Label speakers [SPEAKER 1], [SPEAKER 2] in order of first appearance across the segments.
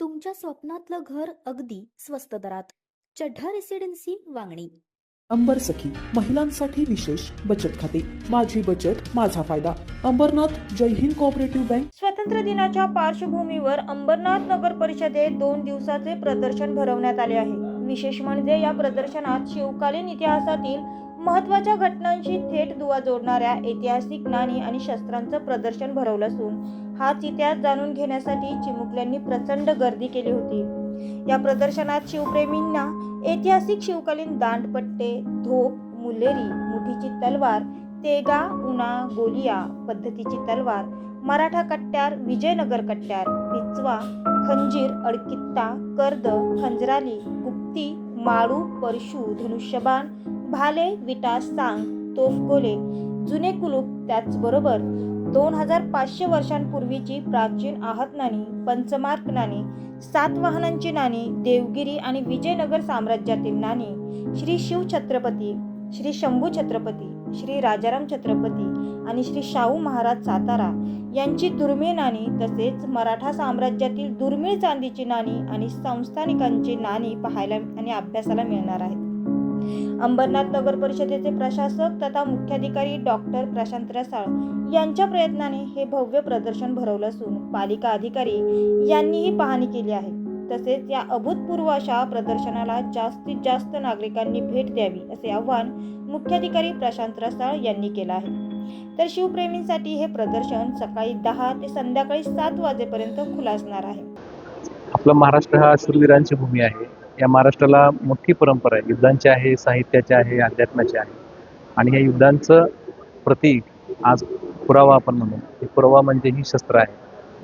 [SPEAKER 1] तुमच्या स्वप्नातलं घर अगदी स्वस्त दरात. चढ्ढा रेसिडेन्सी वांगणी.
[SPEAKER 2] अंबर सखी महिलांसाठी विशेष बचत खाते. माझी बचत माझा फायदा. Ambernath Jai Hind cooperative bank.
[SPEAKER 3] स्वातंत्र्य दिनाच्या पार्श्वभूमीवर अंबरनाथ नगर परिषदेत दोन दिवसाचे प्रदर्शन भरवण्यात आले आहे. विशेष म्हणजे या प्रदर्शनात शिवकालीन इतिहासातील महत्त्वाच्या घटनांशी थेट दुवा जोडणाऱ्या ऐतिहासिक नाणी आणि शस्त्रांचं प्रदर्शन भरवलं असून हाच इतिहास जाणून घेण्यासाठी चिमुकल्यांनी प्रचंड गर्दी केली होती. या प्रदर्शनात शिवप्रेमींना ऐतिहासिक शिवकालीन दांडपट्टे धोप मुलेरी मुठीची तलवार तेगा उना गोलिया पद्धतीची तलवार मराठा कट्ट्यार विजयनगर कट्ट्यार पिचवा खंजीर अडकित्ता कर्द खंजराली गुप्ती माळू परशू धनुष्यबाण भाले विटा सांग तोफगोले जुने कुलूप त्याचबरोबर दोन हजार पाचशे वर्षांपूर्वीची प्राचीन आहत नाणी पंचमार्क नाणी सातवाहनांची नाणी देवगिरी आणि विजयनगर साम्राज्यातील नाणी श्री शिव छत्रपती श्री शंभू छत्रपती श्री राजाराम छत्रपती आणि श्री शाहू महाराज सातारा यांची दुर्मिळ नाणी तसेच मराठा साम्राज्यातील दुर्मिळ चांदीची नाणी आणि संस्थानिकांची नाणी पाहायला आणि अभ्यासाला मिळणार आहेत. अंबरनाथ नगर परिषदेचे प्रशासक तथा मुख्याधिकारी डॉक्टर प्रशांत रसाळ यांच्या प्रयत्नाने हे भव्य प्रदर्शन भरवलं असून पालिका अधिकारी यांनीही पाहणी केली आहे. तसेच या अभूतपूर्व अशा प्रदर्शनाला जास्तीत जास्त नागरिकांनी भेट द्यावी असे आवाहन मुख्याधिकारी प्रशांत रसाळ यांनी केलं आहे. तर शिवप्रेमींसाठी हे प्रदर्शन सकाळी दहा ते संध्याकाळी सात वाजेपर्यंत खुला असणार आहे.
[SPEAKER 4] आपला महाराष्ट्र हा शूरवीरांची भूमी आहे. या महाराष्ट्राला मोठी परंपरा आहे. युद्धांची आहे साहित्याची आहे अध्यात्माची आहे. आणि या युद्धांचं प्रतीक आज पुरावा आपण म्हणू. हे पुरावा म्हणजे ही शस्त्र आहे.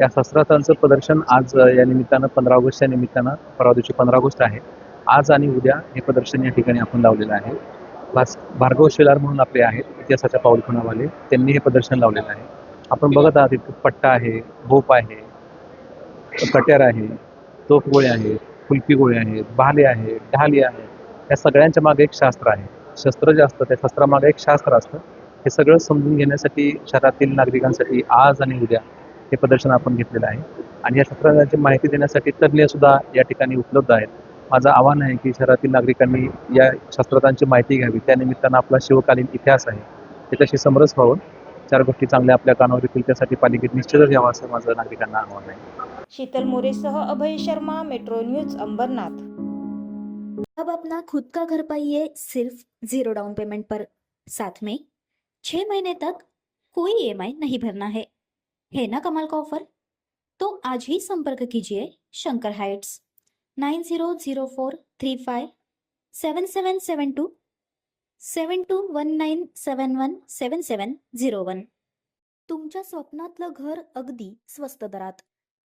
[SPEAKER 4] या शस्त्राचं प्रदर्शन आज या निमित्तानं पंधरा ऑगस्टच्या निमित्तानं परवा दिवशी पंधरा ऑगस्ट आहे. आज आणि उद्या हे प्रदर्शन या ठिकाणी आपण लावलेलं आहे. भास भार्गव शेलार म्हणून आपले आहेत इतिहासाच्या पाऊलखुणावाले त्यांनी हे प्रदर्शन लावलेलं आहे. आपण बघत आहात इथं पट्टा आहे भोप आहे कट्यार आहे तोफगोळे आहेत कुल्फी गोळे आहेत भाले आहेत ढाली आहेत या सगळ्यांच्या मागे एक शास्त्र आहे. शस्त्र जे असतं त्या शस्त्रामागे एक शास्त्र असतं. हे सगळं समजून घेण्यासाठी शहरातील नागरिकांसाठी आज आणि उद्या हे प्रदर्शन आपण घेतलेलं आहे. आणि या शस्त्रांची माहिती देण्यासाठी तज्ज्ञ सुद्धा या ठिकाणी उपलब्ध आहेत. माझं आव्हान आहे की शहरातील नागरिकांनी या शस्त्रांची माहिती घ्यावी. त्यानिमित्तानं आपला शिवकालीन इतिहास आहे. त्याच्याशी समरस व्हावं. चार गोष्टी चांगल्या आपल्या कानावर येतील त्यासाठी पालिकेत निश्चितच घ्यावं असं माझं नागरिकांना आव्हान आहे.
[SPEAKER 3] शीतल मोरेसह अभय शर्मा मेट्रो न्यूज अंबरनाथ.
[SPEAKER 1] अब अपना खुद का घर पाइए सिर्फ जीरो डाउन पेमेंट पर. साथ में छह महीने तक कोई ईएमआई नहीं भरना है। है ना कमाल का ऑफर तो आज ही संपर्क कीजिए Shankar heights nine zero zero four three five seven seven seven two seven two one nine seven one seven seven zero one. तुमच्या स्वप्नातलं घर अगदी स्वस्त दरात.